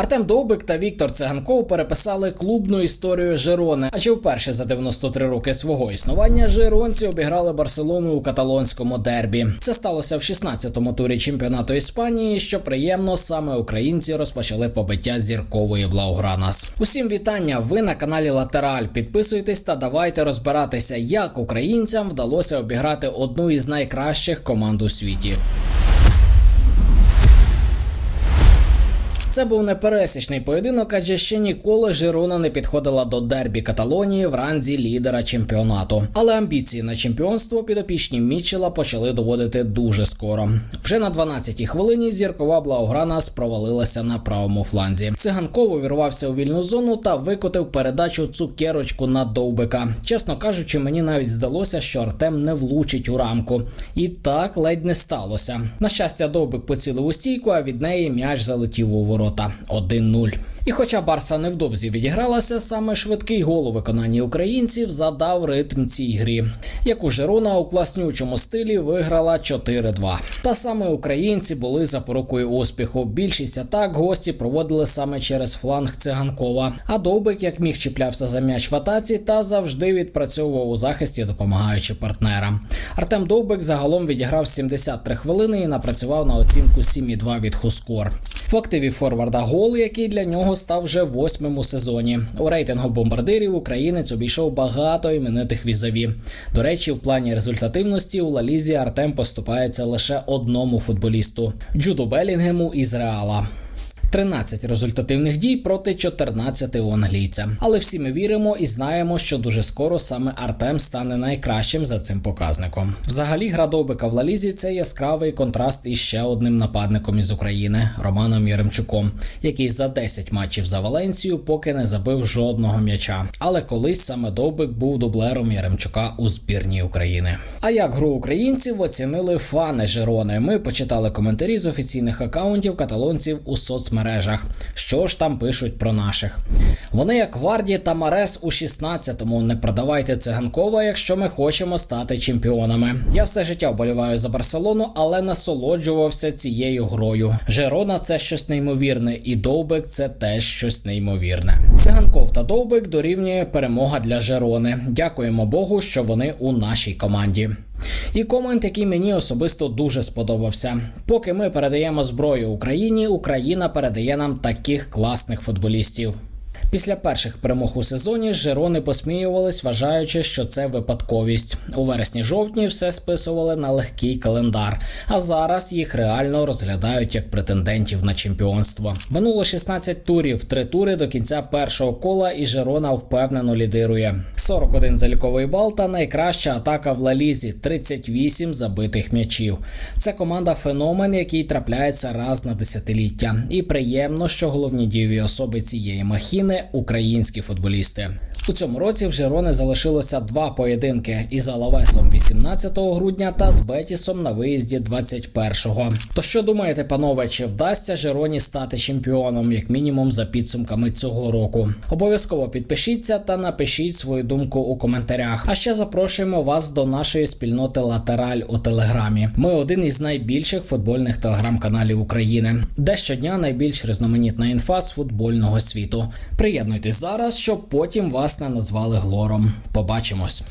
Артем Довбик та Віктор Циганков переписали клубну історію Жирони. Адже вперше за 93 роки свого існування жиронці обіграли Барселону у каталонському дербі. Це сталося в 16-му турі чемпіонату Іспанії. Що приємно, саме українці розпочали побиття зіркової Блаугранас. Усім вітання! Ви на каналі Латераль. Підписуйтесь та давайте розбиратися, як українцям вдалося обіграти одну із найкращих команд у світі. Це був непересічний поєдинок, адже ще ніколи Жирона не підходила до дербі Каталонії в ранзі лідера чемпіонату. Але амбіції на чемпіонство підопічні Мічела почали доводити дуже скоро. Вже на 12-й хвилині зіркова Блауграна спровалилася на правому фланзі. Циганков увірвався у вільну зону та викотив передачу цукерочку на довбика. Чесно кажучи, мені навіть здалося, що Артем не влучить у рамку. І так ледь не сталося. На щастя, довбик поцілив у стійку, а від неї м'яч залетів у ворота 1-0. І хоча Барса невдовзі відігралася, саме швидкий гол у виконанні українців задав ритм цій грі, яку Жирона у класнючому стилі виграла 4-2. Та саме українці були запорукою успіху. Більшість атак гості проводили саме через фланг циганкова. А Довбик, як міг, чіплявся за м'яч в атаці та завжди відпрацьовував у захисті, допомагаючи партнерам. Артем Довбик загалом відіграв 73 хвилини і напрацював на оцінку 7,2 від Хускор. В активі форварда гол, який для нього став вже восьмим у сезоні. У рейтингу бомбардирів українець обійшов багато іменитих візаві. До речі, в плані результативності у Лалізі Артем поступається лише одному футболісту Джуду Белінгему із Реала. 13 результативних дій проти 14 у англійця. Але всі ми віримо і знаємо, що дуже скоро саме Артем стане найкращим за цим показником. Взагалі, гра Довбика в Лалізі це яскравий контраст із ще одним нападником із України Романом Яремчуком, який за 10 матчів за Валенцію поки не забив жодного м'яча. Але колись саме Довбик був дублером Яремчука у збірній України. А як гру українців оцінили фани Жирони? Ми почитали коментарі з офіційних акаунтів каталонців у соцмережах мережах. Що ж там пишуть про наших? Вони як Варді та Марес у 16-му. Не продавайте циганкова, якщо ми хочемо стати чемпіонами. Я все життя вболіваю за Барселону, але насолоджувався цією грою. Жерона це щось неймовірне, і Довбик це теж щось неймовірне. Циганков та Довбик дорівнює перемога для Жерони. Дякуємо Богу, що вони у нашій команді. І комент, який мені особисто дуже сподобався. Поки ми передаємо зброю Україні, Україна передає нам таких класних футболістів. Після перших перемог у сезоні Жирони посміювались, вважаючи, що це випадковість. У вересні-жовтні все списували на легкий календар, а зараз їх реально розглядають як претендентів на чемпіонство. Минуло 16 турів, три тури до кінця першого кола, і Жирона впевнено лідирує. 41 заліковий бал та найкраща атака в Лалізі 38 забитих м'ячів. Це команда феномен, який трапляється раз на десятиліття. І приємно, що головні дієві особи цієї махіни українські футболісти. У цьому році в Жирони залишилося два поєдинки із Алавесом 18 грудня та з Бетісом на виїзді 21-го. То що думаєте, панове, чи вдасться Жироні стати чемпіоном, як мінімум, за підсумками цього року? Обов'язково підпишіться та напишіть свою думку у коментарях. А ще запрошуємо вас до нашої спільноти Латераль у Телеграмі. Ми один із найбільших футбольних телеграм-каналів України, де щодня найбільш різноманітна інфа з футбольного світу. Приєднуйтесь зараз, щоб потім вас не назвали глором. Побачимось.